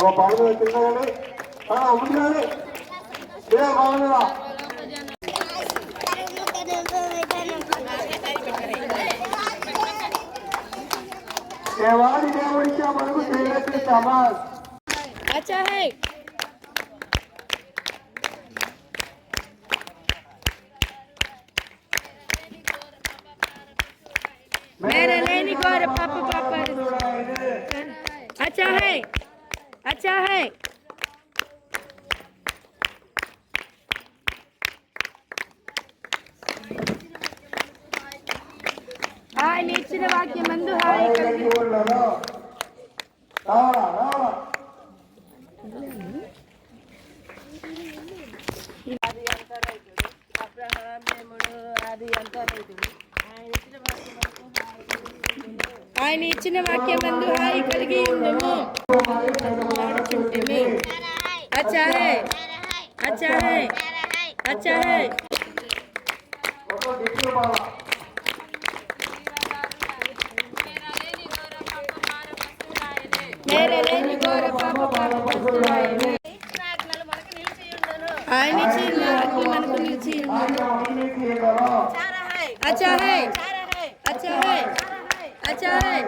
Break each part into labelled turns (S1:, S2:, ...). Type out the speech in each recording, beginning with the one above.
S1: ఓ బాగుంది తిన్నాగానే ఉంది కానీ ఇదే బాగుందా దేవాది దేవుడికి మనకు చేయలేదు సమాజ్
S2: अच्छा है ఆయన ఇచ్చిన వాక్యం మందు హాయి కలిగి ఉందము ఆడుచుంటిమి. అచ్చా హై అచ్చా హై అచ్చా హై ఆయన ఇచ్చిన వాక్యం మనకు నిలిచి అచ్చా హై. అచ్చా హై. అచ్చా హై.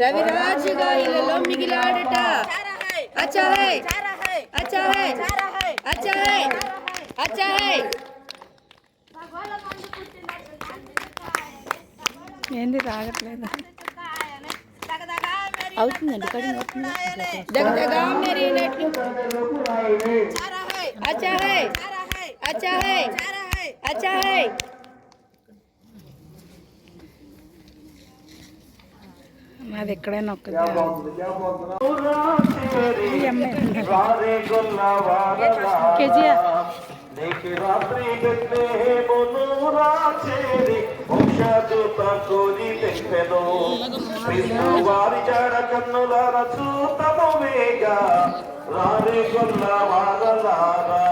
S2: రవిరాజు గాయలలో మిగిలాడట. అచ్చా హై. అచ్చా హై. అచ్చా హై. అచ్చా హై. అచ్చా హై.
S3: ఏంది రాగట్లేదు
S2: అవుతుందండి కడిగి అవుతుంది దగ్గరగా మెరిగినట్లు అచ్చా హై అచ్చా హై అచ్చా హై
S3: మాది ఎక్కడైనా ఒక్కది కేజీయా
S1: వంశదూత కోరి తెంపెను. క్రీస్తు వారి జాడ కన్నులార చూతము వేగా. రారే గొల్ల వారలారా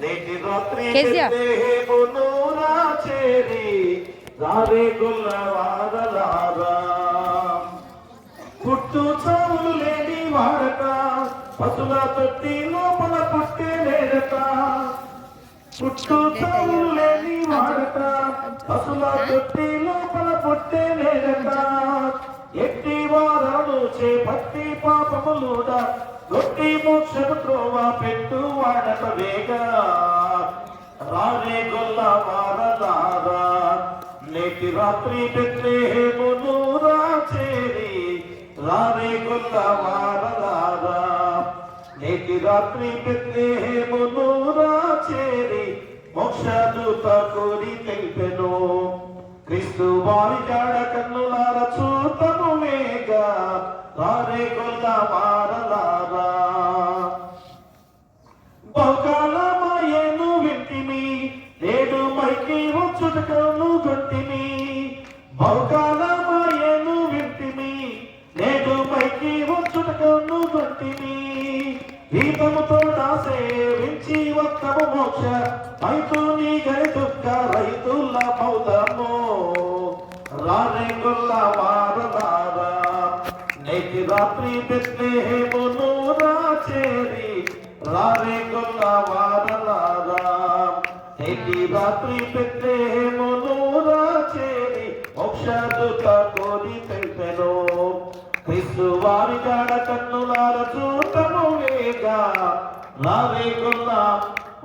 S1: నేటి రాత్రి మునురా చేరి. రారే గొల్ల వారలారా పుట్టు చావులు లేని వాడట పశుల తొట్టి లోపల పుట్టే లేడట పశుల తొట్టి లోపల పుట్టే లేడట ఎట్టి వారాలు చేపట్టి పాపములుడ గొట్టి మోక్షము త్రోవ పెట్టు వాడట వేగా రారే గొల్ల వారలారా నేటి రాత్రి బెత్లెహేమును రాచేరి రారే గొల్ల వారదారా నేటి రాత్రి బెత్లెహేమును రాచేరి మోక్షదూత కోరి తెలిపెను క్రీస్తు వారి జాడ కన్నులార రాత్రి బెత్లెహేమును రాచేరి రారే గొల్ల వారలారా నేటి రాత్రి బెత్లెహేమును రాచేరి మోక్షదూత కోరి తెలిపెను క్రీస్తు వారి జాడ కన్నులార చూతము వేగా రారే గొల్ల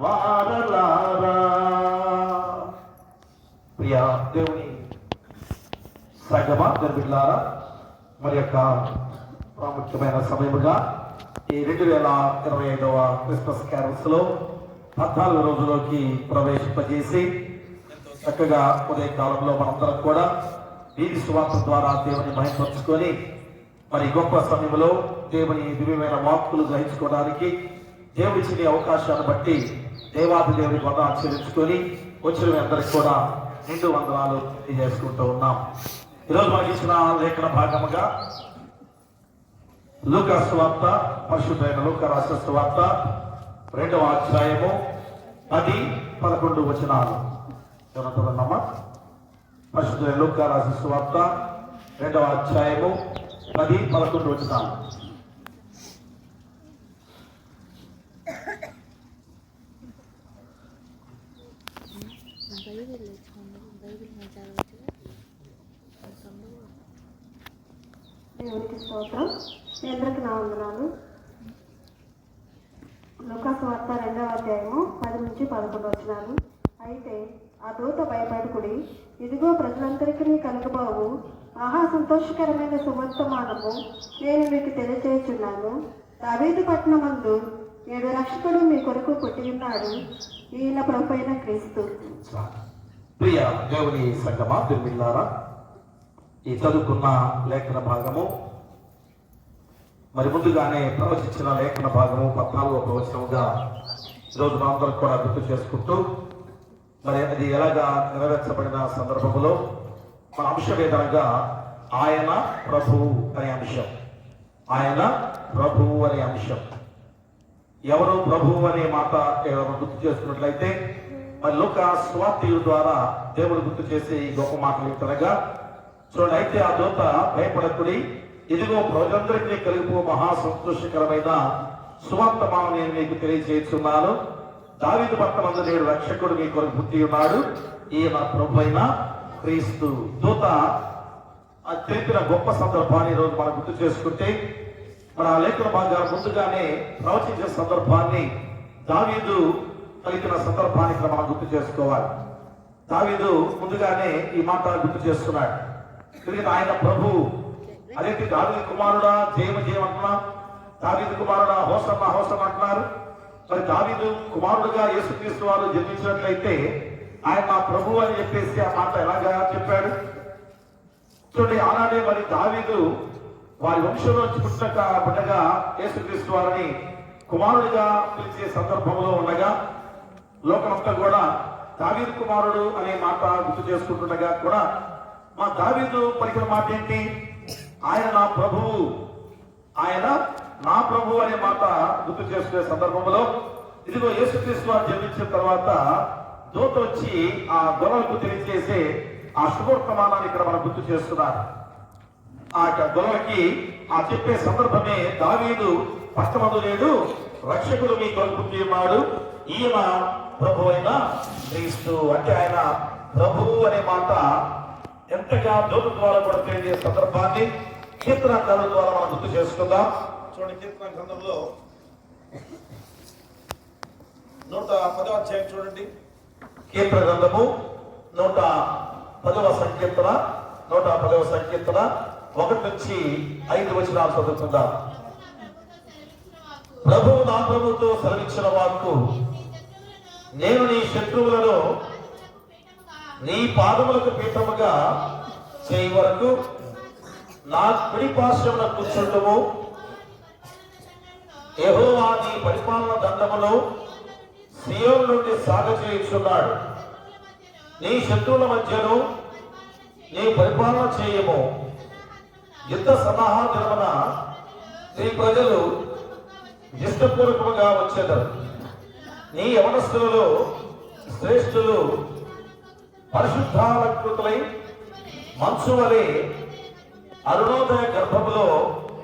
S1: వారలారా ప్రియా దేవుని సగమా గర్భిలారా మరి యొక్క ప్రాముఖ్యమైన సమయముగా ఈ రెండు వేల ఇరవై ఐదవ క్రిస్మస్ క్యారల్స్లో పద్నాలుగు రోజులోకి ప్రవేశింపజేసి చక్కగా ఉదయ కాలంలో మనందరం కూడా వీధి సువార్త ద్వారా దేవుని మహిమపరుచుకొని మరి గొప్ప సమయంలో దేవుని దివ్యమైన వాక్కులు గ్రహించుకోవడానికి దేవుడిచ్చిన ఈ అవకాశాన్ని బట్టి దేవాది దేవుని వందనాలు ఆచరించుకొని వచ్చిన అందరికి కూడా నిండు వందనాలు తెలియజేసుకుంటూ ఉన్నాం. ఈరోజు మనకి ఇచ్చిన లేఖన భాగముగా లూకాసు స్వార్త పరిశుద్ధమైన లూక రాసిన వార్త రెండవ అధ్యాయము పది పదకొండు వచనాలు. ఏమంటున్నామా పరిశుద్ధమైన లూక రాసిన వార్త రెండవ అధ్యాయము పది పదకొండు వచనాలు.
S4: దేవునికి స్తోత్రం. మీ నా వందనాలు. లోకాసు వార్త రెండవ అధ్యాయము పది నుంచి పదకొండు వచ్చినాను అయితే ఆ దూత భయపడుకుడి ఇదిగో ప్రజలందరికీ కలుగబావు. ఆహా సంతోషకరమైన సువర్తమానము నేను మీకు తెలియచేస్తున్నాను దావీదు పట్టణమందు ఏడు రక్షకుడు మీ కొరకు పుట్టి ఉన్నాడు. ఈయన ప్రభు క్రీస్తు.
S1: ప్రియ దేవుని సంగమా దుర్మిల్లారా ఈ చదువుకున్న లేఖన భాగము. మరి ముందుగానే ప్రవచించిన లేఖన భాగము పద్నాలుగో ప్రవచనముగా ఈరోజు మనందరం కూడా గుర్తు చేసుకుంటూ మరి అది ఎలాగా నెరవేర్చబడిన సందర్భంలో మన అంశం ఏదనగా ఆయన ప్రభువు అనే అంశం. ఆయన ప్రభువు అనే అంశం. ఎవరు ప్రభువు అనే మాట గుర్తు చేసుకున్నట్లయితే మరి లోక స్వార్థీయుల ద్వారా దేవుడు గుర్తు చేసే ఈ గొప్ప మాటలు ఏమిటనగా చూడండి అయితే ఆ దూత భయపడకుడి ఇదిగో ప్రజలందరికీ కలిగిపో మహా సంతోషకరమైన సువార్తమానం నేను మీకు తెలియజేస్తున్నాను. దావిదు పట్టణమందు నేడు రక్షకుడు మీ కొరకు పుట్టి ఉన్నాడు. ఈయన ప్రభు అయిన క్రీస్తు దూత. ఆ తెలిపిన గొప్ప సందర్భాన్ని ఈరోజు మనం గుర్తు చేసుకుంటే మన ఆ లేఖన భాగాలు ముందుగానే ప్రవచించే సందర్భాన్ని దావీదు కలిగిన సందర్భాన్ని ఇక్కడ మనం గుర్తు చేసుకోవాలి. దావీదు ముందుగానే ఈ మాట గుర్తు చేస్తున్నాడు. ఎందుకంటే ఆయన ప్రభు. అదేంటి దావీదు కుమారుడా జయమ జయం అంటున్నా. కుమారుడా హోసమ్మ హోసమ్మ అంటున్నారు. మరి దావీదు కుమారుడుగా యేసుక్రీస్తు వారు జన్మించినట్లయితే ఆయన మా ప్రభు అని చెప్పేసి ఆ మాట ఎలాగా చెప్పాడు? చూడండి ఆనాడే మరి దావీదు వారి వంశంలో పుట్టక పుట్టగా యేసుక్రీస్తు వారిని కుమారుడిగా పిలిచే సందర్భంలో ఉండగా లోకమంతా కూడా దావీదు కుమారుడు అనే మాట గుర్తు చేసుకుంటుండగా కూడా మా దావీదు పలికిన మాట ఏంటి ఆయన నా ప్రభువు ఆయన నా ప్రభు అనే మాట గుర్తు చేసుకునే సందర్భంలో ఇదిగో యేసుక్రీస్తు వారు జన్మించిన తర్వాత దూత వచ్చి ఆ గొడవకు తెలియజేసే ఆ శుభవర్తమానాన్ని ఇక్కడ మనం గుర్తు చేస్తున్నారు. ఆ యొక్క గొడవకి ఆ చెప్పే సందర్భమే దావీదు పట్టమందు లేడు రక్షకుడు మీ కొరకు ఉన్నాడు ఈయన ప్రభు అయిన క్రీస్తు. అంటే ఆయన ప్రభువు అనే మాట ఎంతగా దూత ద్వారా కూడా తెలియజే సందర్భాన్ని కీర్తన గ్రంథం ద్వారా మనం గుర్తు చేసుకుందాం. చూడండి కీర్తన గ్రంథంలో నూట పదవ అధ్యాయం చూడండి. కీర్తన గ్రంథము నూట పదవ సంకీర్తన నూట పదవ సంకీర్తన ఒకటి నుంచి ఐదు వచనాలు చదువుకుందాం. ప్రభువు నా ప్రభుతో సెలవిచ్చిన వాక్కు నేను నీ శత్రువులను నీ పాదములకు పీఠముగా చేయి వరకు నా కుడి పార్శ్వమున కూర్చుంటము. యెహోవా నీ పరిపాలన దండమును సియోన్ నుండి సాగచేయుచున్నాడు నీ శత్రువుల మధ్యను నీ పరిపాలన చేయము. యుద్ధ సమాహా దినమున నీ ప్రజలు ఇష్టపూర్వకముగా వచ్చేదారు. నీ యవనస్తులలో శ్రేష్ఠులు పరిశుద్ధాలంకృతులై మంచు వలె అరుణోదయ గర్భములో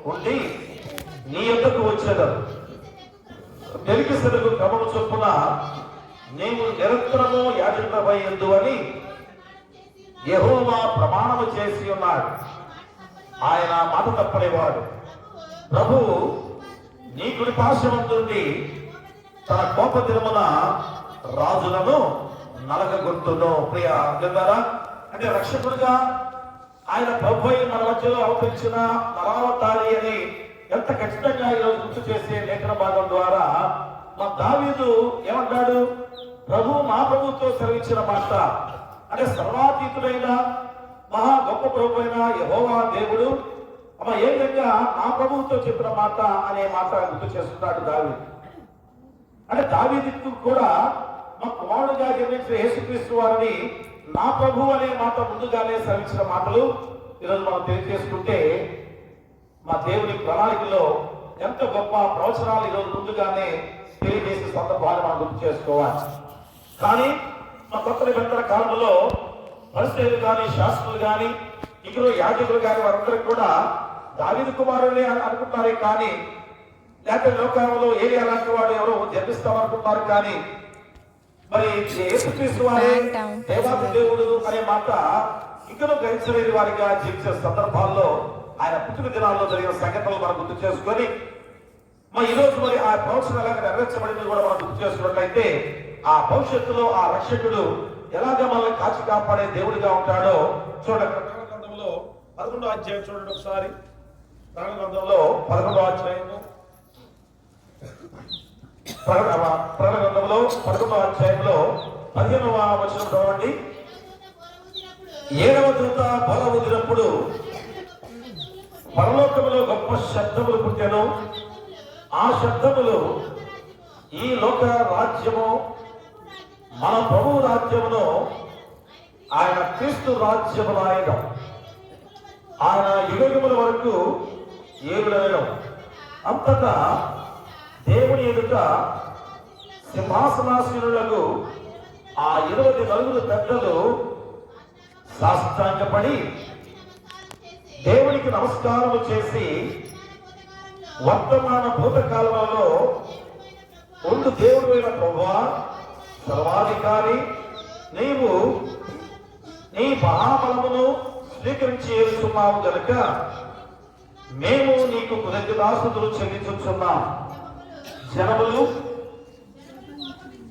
S1: ఉండి నీ యొద్దకు వచ్చేదారు తెలుగు సెలవు క్రమము చొప్పున నీవు నిరంతరము యాజకుడమై ఎందు అని యహోవా ప్రమాణము చేసి ఉన్నాడు. ఆయన మాట తప్పనేవాడు ప్రభు నీ కుడి పార్శ్వమందుండి తన కోప దినమున రాజులను నలగగొట్టును ప్రియ అందుతారా అంటే రక్షకుడుగా ఆయన ప్రభు అయి మన మధ్యలో అవతరించిన నరావతారి అని ఎంత ఖచ్చితంగా ఈరోజు గుర్తు చేసే లేఖన భాగం ద్వారా మా దావీదు ఏమంటాడు? ప్రభు మా ప్రభుతో సెలవిచ్చిన మాట. అంటే సర్వాతీతుడైన మహా గొప్ప ప్రభు అయిన యహోవా దేవుడు అమ్మ ఏ విధంగా నా ప్రభువుతో చెప్పిన మాట అనే మాట గుర్తు చేస్తున్నాడు దావీ అంటే దావీదుకు కూడా మా కుమారుడుగా జన్మించిన యేసుక్రీస్తు వారిని నా ప్రభు అనే మాట ముందుగానే శ్రమించిన మాటలు ఈరోజు మనం తెలియజేసుకుంటే మా దేవుని ప్రణాళికలో ఎంత గొప్ప ప్రవచనాలు ఈరోజు ముందుగానే తెలియజేసే సందర్భాన్ని మనం గుర్తు చేసుకోవాలి. కానీ మా కొత్త నిబంధన కాలంలో పరిస్థితులు కానీ శాస్త్రులు కానీ ఇందులో యాజకులు కానీ వారందరూ కూడా దావిది కుమారుని అని అనుకుంటారే కానీ లేకపోతే లోకంలో ఏరియా లాంటి వాడు ఎవరో జన్మిస్తామనుకుంటారు కానీ మరి యేసుక్రీస్తు వారే దేవాది దేవుడు అనే మాట ఇంకనూ గ్రహించలేని వారిగా జీవించే సందర్భాల్లో ఆయన పుట్టిన దినాల్లో జరిగిన సంఘటనలు మనం గుర్తు చేసుకొని మరి ఈ రోజు మరి ఆ ప్రవచనం ఎలాగ నెరవేర్చబడింది కూడా మనం గుర్తు చేసుకున్నట్లయితే ఆ భవిష్యత్తులో ఆ రక్షకుడు ఎలాగ మనల్ని కాచి కాపాడే దేవుడిగా ఉంటాడో చూడండి పదకొండో అధ్యాయం చూడండి ఒకసారి. ప్రకటన గ్రంథంలో పదకొండో అధ్యాయము. ప్రకటన గ్రంథంలో పదకొండవ అధ్యాయంలో పదిహేనవ వచనం చదవండి ఏడవ దూత బల వదిలినప్పుడు పరలోకములో గొప్ప శబ్దములు పుట్టాను. ఆ శబ్దములు ఈ లోక రాజ్యము మన ప్రభు రాజ్యమును ఆయన క్రీస్తు రాజ్యమును ఆయన ఆయన యుగముల వరకు ఏడు అంతటా దేవుని ఎదుట సింహాసనాశీనులకు ఆ ఇరవై నలుగురు పెద్దలు సాష్టాంగపడి దేవునికి నమస్కారం చేసి వర్తమాన భూతకాలంలో ఉండు దేవుడు అయిన ప్రభా సర్వాధికారి నీవు నీ మహాబలమును స్వీకరించి ఏలుచున్నావు గనుక మేము నీకు కృతజ్ఞతాస్తుతులు చెల్లించుచున్నాం. జనములు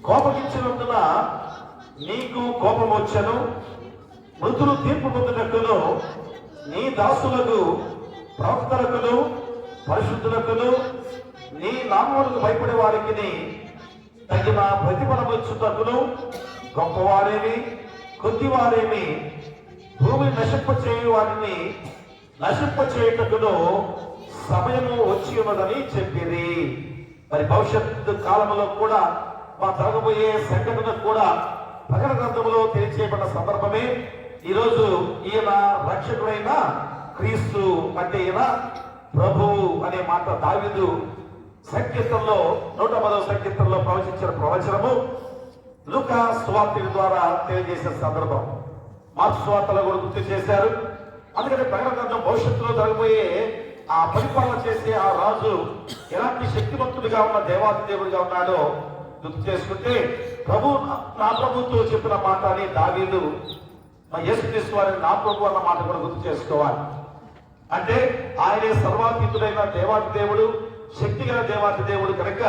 S1: కోపగించినందున నీకు కోపం వచ్చను మృతులు తీర్పు పొందినట్టును నీ దాసులకు ప్రవక్తలకును పరిశుద్ధులకును నీ నామములకు భయపడే వారికి తగిన ప్రతిఫలమిచ్చుటకును. గొప్పవారేమి కొద్దివారేమి భూమి నశింప చేయు వారిని నశింప చేయుటకును సమయము వచ్చి ఉన్నదని చెప్పింది మరి భవిష్యత్తు కాలంలో కూడా మా జరగబోయే సంఘటన కూడా ప్రకట గ్రంథంలో తెలియచేయబడిన సందర్భమే. ఈరోజు ఈయన రక్షకుడైన క్రీస్తు అంటే ఈయన ప్రభువు అనే మాట దావిదు సంకీర్తనలో నూట పదవ సంకీర్తనలో ప్రవచించిన ప్రవచనము. లుక స్వార్థి ద్వారా తెలియజేసిన సందర్భం. మా స్వార్థలో కూడా గుర్తు చేశారు. అందుకని ప్రకటన గ్రంథం భవిష్యత్తులో జరగబోయే ఆ పరిపాలన చేసే ఆ రాజు ఎలాంటి శక్తివంతుడిగా ఉన్న దేవాది దేవుడిగా ఉన్నాడో గుర్తు చేసుకుంటే ప్రభు నా ప్రభుతో చెప్పిన మాట అని దావీదు మా యేసుక్రీస్తు వారిని నా ప్రభు అన్న మాట కూడా గుర్తు చేసుకోవాలి. అంటే ఆయనే సర్వాతీతుడైన దేవాది దేవుడు శక్తిగల దేవాది దేవుడు కనుక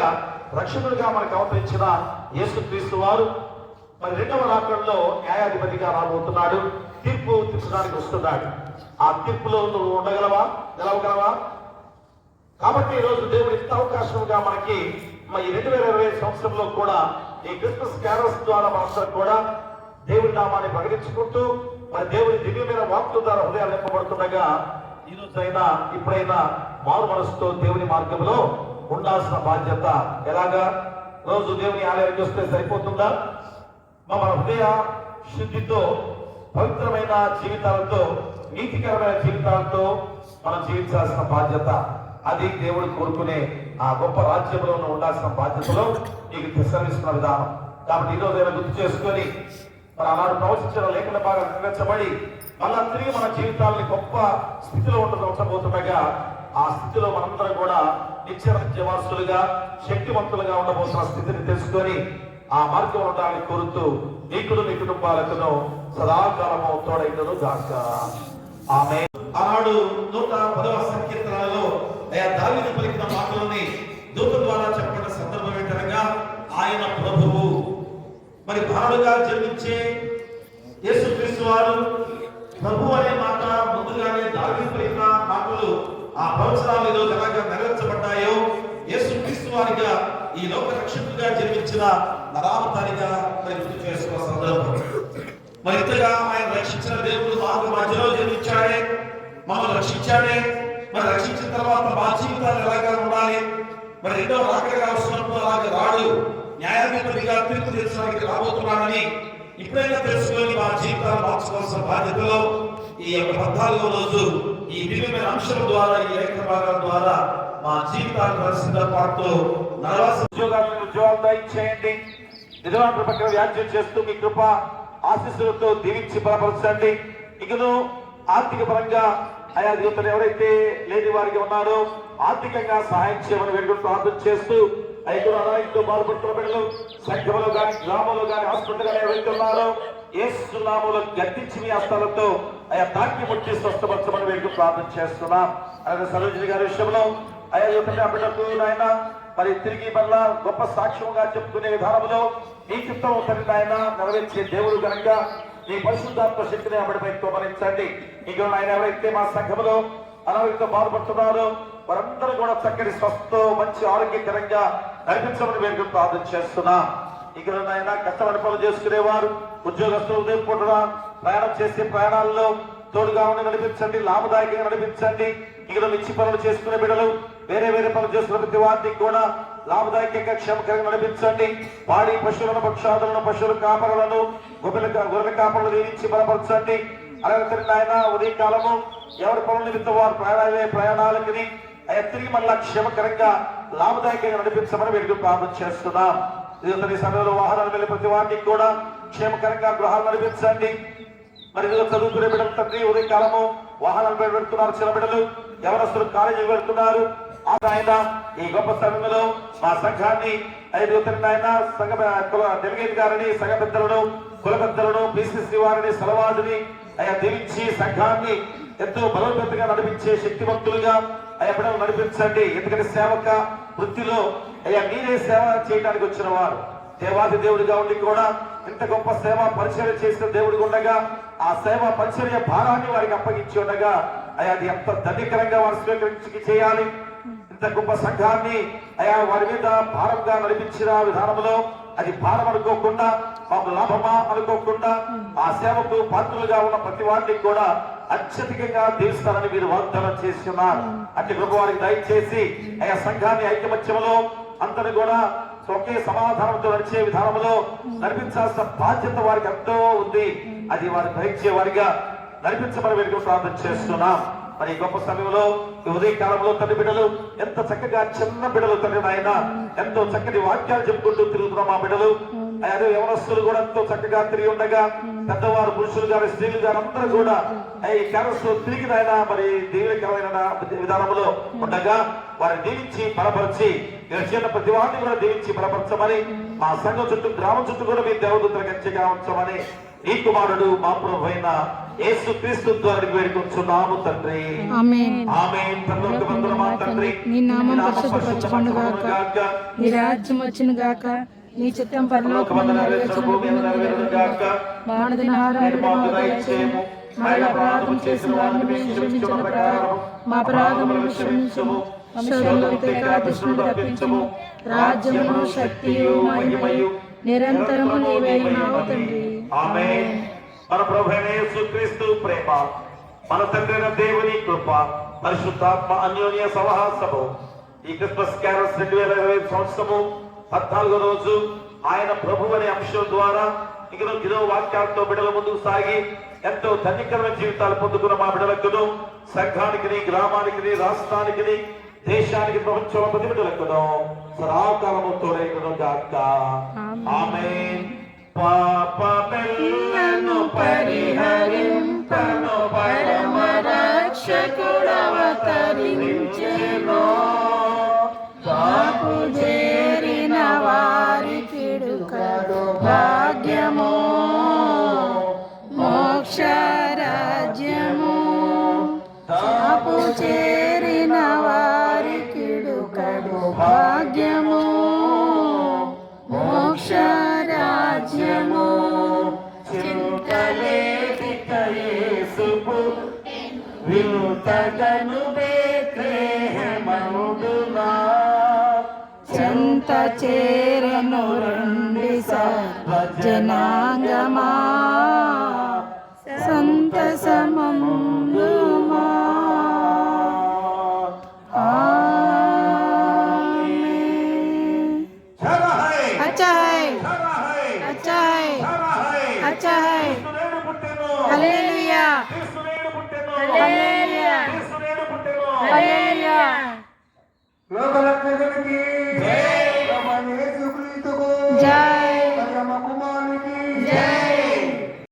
S1: రక్షకుడిగా మనకు అవతరించిన యేసుక్రీస్తు వారు మరి రెండవ రాకంలో న్యాయాధిపతిగా రాబోతున్నాడు తీర్పు తీర్చడానికి వస్తున్నాడు. ఆ తీర్పులో నువ్వు ఉండగలవా? నిలవగలవా కాబట్టి ఈ రోజు దేవుడు ఇంత అవకాశంగా మనకి ఈ రెండు వేల ఇరవై సంవత్సరంలో కూడా ఈ క్రిస్మస్ క్యారల్స్ ద్వారా మనందరం కూడా దేవుడి నామాన్ని ప్రకటించుకుంటూ మరి దేవుడి దివ్యమైన వాక్తుల ద్వారా హృదయాలు నింపబడుతుండగా ఈ ఇప్పుడైనా మారు మనసుతో దేవుని మార్గంలో ఉండాల్సిన బాధ్యత ఎలాగా? రోజు దేవుని ఆలయానికి వస్తే సరిపోతుందా? మన హృదయ శుద్ధితో పవిత్రమైన జీవితాలతో నీతికరమైన జీవితాలతో మనం జీవించాల్సిన బాధ్యత. అది దేవుడు కోరుకునే ఆ గొప్ప రాజ్యంలో ఉండాల్సిన బాధ్యతలో నీకు విశ్రమిస్తున్న విధానం. కాబట్టి ఈ రోజు గుర్తు చేసుకొని మరి అలాంటి ప్రవచించిన లేఖన బాగా వివరించబడి మళ్ళా తిరిగి మన జీవితాలని గొప్ప స్థితిలో ఉండదు ఉండబోతుండగా ఆ స్థితిలో మనందరం కూడా నిత్యవాసులుగా శక్తివంతులుగా ఉండబోతున్న స్థితిని తెలుసుకొని ఆ మార్గం ఉండాలని కోరుతూ నీకుడు నీ కుటుంబాలకును సదాకాలము తోడైనను గాక. ఆమె ఆనాడు నూట పదవ సంకీర్తనలో అయా దావిని పలికిన మాటలని దూత ద్వారా చెప్పిన సందర్భం ఏంటనగా ఆయన ప్రభువు. మరి బాలుగా జన్మించే యేసుక్రీస్తు వారు ప్రభు అనే మాట ముందుగానే దావి పలికిన మాటలు ఆ ప్రవచనాలు ఏదో ఎలాగా నెరవేర్చబడ్డాయో యేసుక్రీస్తు వారిగా ఈ లోక రక్షకుడిగా జన్మించిన నరావతారిగా మరి గుర్తు చేసుకున్న సందర్భం. మరి ఇంతగా ఆయన రక్షించిన దేవుడు మాకు మధ్యలో జన్మించాడే. మమ్మల్ని రక్షించాడే. మరి రక్షించిన తర్వాత మా జీవితాలు ఎలాగా ఉండాలి? మరి రెండో రాకడగా వస్తున్నప్పుడు అలాగే రాడు న్యాయాధిపతిగా తీర్పు తీర్చడానికి రాబోతున్నానని ఇప్పుడైనా తెలుసుకొని మా జీవితాలు మార్చుకోవాల్సిన బాధ్యతలో ఈ యొక్క పద్నాలుగో రోజు ఈ దివ్యమైన అంశం ద్వారా ఈ లేఖన భాగాల ద్వారా మా జీవితాలు పరిశుద్ధ పాటతో నలవాస ఉద్యోగాలను ఉద్యోగాలు దయచేయండి. నిజమైన పక్కన వ్యాఖ్యం చేస్తూ మీ కృప ఆశీస్సులతో దీవించి బలపరచండి. ఇకను ఆర్థిక పరంగా ఆయా యువతలు ఎవరైతే లేని వారికి ఉన్నారో ఆర్థికంగా సహాయం చేయమని వెళ్ళి ప్రార్థన చేస్తూ ఐదు అనారోగ్యంతో బాధపడుతున్న బిడ్డలు సంఘంలో కానీ గ్రామంలో కానీ హాస్పిటల్ కానీ ఎవరైతే ఉన్నారో ఏసునామలో గర్తించి మీ హస్తాలతో ఆయా తాకి ముట్టి స్వస్థపరచమని వెళ్ళి ప్రార్థన చేస్తున్నాం. అలాగే సరోజిని గారి విషయంలో ఆయా యువతని ఆ బిడ్డకు నాయన మరి తిరిగి మళ్ళా గొప్ప సాక్ష్యంగా చెప్పుకునే విధానంలో నీ చిత్తం తండ్రి నాయన నెరవేర్చే దేవుడు కనుక నీ పరిశుద్ధాత్మ శక్తిని అమ్మడమే తోమరించండి. ఇక ఆయన ఎవరైతే మా సంఘంలో అనారోగ్యంతో బాధపడుతున్నారో వారందరూ కూడా చక్కటి స్వస్థతో మంచి ఆరోగ్యకరంగా నడిపించమని మేము ప్రార్థన చేస్తున్నా. ఇక నాయన కష్టపడి పనులు చేసుకునేవారు ఉద్యోగస్తులు ఉదయం ప్రయాణం చేసే ప్రయాణాల్లో తోడుగా ఉండి నడిపించండి లాభదాయకంగా నడిపించండి. ఇక మిచ్చి పనులు చేసుకునే బిడ్డలు వేరే వేరే పనులు చేసుకున్న ప్రతి వారిని కూడా లాభదాయకంగా క్షేమకరంగా నడిపించండి. పాడి పశువులను పక్షాదులను పశువుల కాపరులను గొర్రెల గొర్రెల కాపరులు దీవించి బలపరచండి. అలాగే ఆయన నాయన కాలము ఎవరి పనులు నిమిత్తం వారు ప్రయాణాలే ప్రయాణాలకి తిరిగి మళ్ళా క్షేమకరంగా లాభదాయకంగా నడిపించమని వీరికి ప్రార్థన చేస్తున్నాం. ఇది సమయంలో వాహనాలు వెళ్ళి ప్రతి వారిని కూడా క్షేమకరంగా గృహాలు నడిపించండి. మరి చదువుకునే బిడ్డలు తండ్రి ఉదయం కాలము వాహనాలు పెడుతున్నారు చిన్న బిడ్డలు. ఎవరస్తులు కాలేజీకి వెళ్తున్నారు. ఆయన ఈ గొప్ప సమయంలో మా సంఘాన్ని ఐదు ఆయన సంఘ కుల డెలిగేట్ గారిని సంఘ పెద్దలను కుల పెద్దలను బీసీసీ వారిని సలవాదిని అయ్యా దీవించి సంఘాన్ని ఎంతో బలోపేతంగా నడిపించే శక్తివంతులుగా అయ్యా బిడ్డలు నడిపించండి. ఎందుకంటే సేవక వృత్తిలో అయ్యా మీరే సేవ చేయడానికి వచ్చిన వారు. దేవాది దేవుడిగా ఉండి కూడా ఇంత గొప్ప సేవ పరిచయం చేసిన దేవుడు ఉండగా ఆ సేవ పరిచర్య భారాన్ని వారికి అప్పగించి ఉండగా అయ్యా అది ఎంత ధన్యకరంగా వారు స్వీకరించి చేయాలి. ఇంత గొప్ప సంఘాన్ని అయా వారి మీద భారంగా నడిపించిన విధానంలో అది భారం అనుకోకుండా మాకు లాభమా అనుకోకుండా ఆ సేవకు పాత్రలుగా ఉన్న ప్రతి వారిని కూడా అత్యధికంగా తీరుస్తారని మీరు వాగ్దానం చేసి ఉన్నారు అట్టి కృప వారికి దయచేసి ఆయా సంఘాన్ని ఐకమత్యంలో అందరూ కూడా ఒకే సమాధానంతో నడిచే విధానంలో నడిపించాల్సిన బాధ్యత వారికి ఎంతో ఉంది. అది వారు గ్రహించే వారిగా నడిపించమని వీరికి ప్రార్థన చేస్తున్నాం. మరి గొప్ప సమయంలో ఉదయ కాలంలో తండ్రి బిడ్డలు ఎంత చక్కగా చిన్న బిడ్డలు తండ్రి నాయన ఎంతో చక్కటి వాక్యాలు చెప్పుకుంటూ తిరుగుతున్నాం మా బిడ్డలు. అదే యవనస్తులు కూడా ఎంతో చక్కగా తిరిగి ఉండగా పెద్దవారు పురుషులు గారు స్త్రీలు గారు అందరూ కూడా ఈ క్యారస్ తిరిగి నాయన మరి దీవికరమైన విధానంలో ఉండగా వారిని దీవించి బలపరిచి గడిచిన ప్రతి వారిని కూడా దీవించి బలపరచమని మా సంఘం చుట్టూ గ్రామం చుట్టూ కూడా మీ దేవదూతల గచ్చిగా ఉంచమని నీ కుమారుడు మా ప్రభు అయిన యేసు క్రీస్తు ద్వారా వేడుకొంచున్నాము తండ్రి.
S3: ఆమేన్.
S1: ఆమె మా తండ్రి.
S3: నీ నామం పరిశుద్ధపరచబడును గాక. నీ రాజ్యం వచ్చును గాక. నీ చిత్తం పరలోకమందు నెరవేర్చును భూమి మీద నెరవేరును గాక. మానదిన ఆహారాన్ని మాకు దయచేయము. మా అపరాధం చేసిన వారిని మేము క్షమించిన ప్రకారం మా అపరాధములను క్షమించము. శోధనలో దుష్టులు తప్పించము. రాజ్యమును శక్తియు మహిమయు నిరంతరము నీవే ఉన్నావు తండ్రి.
S1: ఆమేన్. మన యేసుక్రీస్తు ప్రేమ. మన తండ్రి దేవుని కృప పరిశుద్ధాత్మ అన్యోన్య సహవాసము. ఈ క్రిస్మస్ క్యారల్స్ రెండు వేల ఇరవై ఐదు సంవత్సరము పద్నాలుగో రోజు ఆయన ప్రభు అనే అంశం ద్వారా ఇకను ఇదో వాక్యాలతో బిడ్డల ముందుకు సాగి ఎంతో ధన్యకరమైన జీవితాలు పొందుకున్న మా బిడ్డలకును సంఘానికి గ్రామానికి రాష్ట్రానికి దేశానికి ప్రపంచంలో ప్రతి బిడ్డలకును సదాకాలము తోడైనను గాక. ఆమేన్. పాప
S3: చేరిన వారికి కడు భాగ్యము. మోక్ష రాజ్యము.
S1: చింతలేదిక యేసుపు వింతగను బేత్లెహేమందునా
S3: చెంత చేరను రండి సర్వజనాంగమా. సంతసమందుమా లోకరక్షకునికి జై.